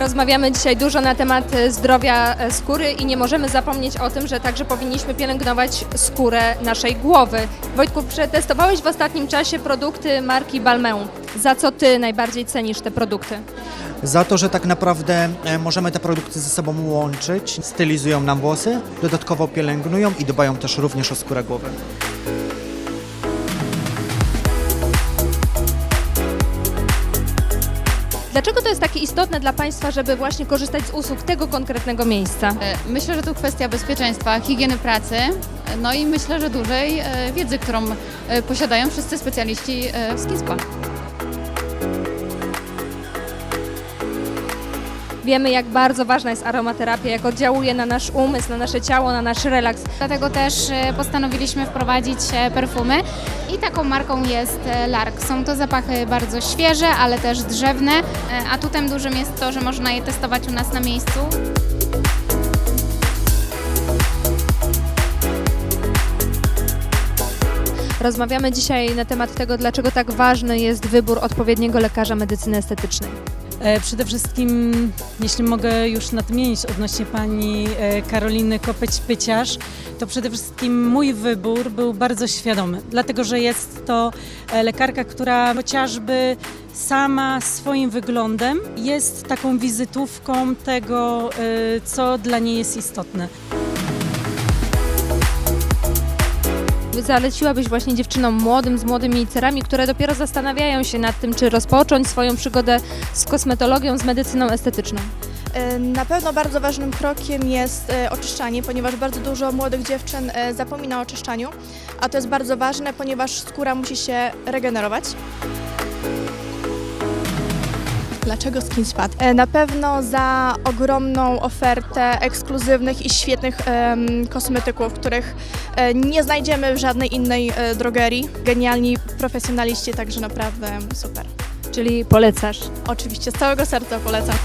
Rozmawiamy dzisiaj dużo na temat e, zdrowia e, skóry i nie możemy zapomnieć o tym, że także powinniśmy pielęgnować skórę naszej głowy. Wojtku, przetestowałeś w ostatnim czasie produkty marki Balmeu. Za co ty najbardziej cenisz te produkty? Za to, że tak naprawdę e, możemy te produkty ze sobą łączyć, stylizują nam włosy, dodatkowo pielęgnują i dbają też również o skórę głowy. Dlaczego to jest takie istotne dla Państwa, żeby właśnie korzystać z usług tego konkretnego miejsca? E, Myślę, że to kwestia bezpieczeństwa, higieny pracy, e, no i myślę, że dużej e, wiedzy, którą posiadają wszyscy specjaliści w Skin Wiemy, jak bardzo ważna jest aromaterapia, jak oddziałuje na nasz umysł, na nasze ciało, na nasz relaks. Dlatego też e, postanowiliśmy wprowadzić e, perfumy i taką marką jest e, Lark. Są to zapachy bardzo świeże, ale też drzewne. Atutem dużym jest to, że można je testować u nas na miejscu. Rozmawiamy dzisiaj na temat tego, dlaczego tak ważny jest wybór odpowiedniego lekarza medycyny estetycznej. E, Przede wszystkim, jeśli mogę już nadmienić odnośnie pani e, Karoliny Kopeć-Pyciarz, to przede wszystkim mój wybór był bardzo świadomy, dlatego że jest to e, lekarka, która chociażby sama swoim wyglądem jest taką wizytówką tego, co dla niej jest istotne. Zaleciłabyś właśnie dziewczynom młodym, z młodymi cerami, które dopiero zastanawiają się nad tym, czy rozpocząć swoją przygodę z kosmetologią, z medycyną estetyczną. E, Na pewno bardzo ważnym krokiem jest e, oczyszczanie, ponieważ bardzo dużo młodych dziewczyn e, zapomina o oczyszczaniu, a to jest bardzo ważne, ponieważ skóra musi się regenerować. Dlaczego Skin Spa? E, Na pewno za ogromną ofertę ekskluzywnych i świetnych em, kosmetyków, których e, nie znajdziemy w żadnej innej e, drogerii. Genialni profesjonaliści, także naprawdę super. Czyli polecasz. Oczywiście z całego serca polecam.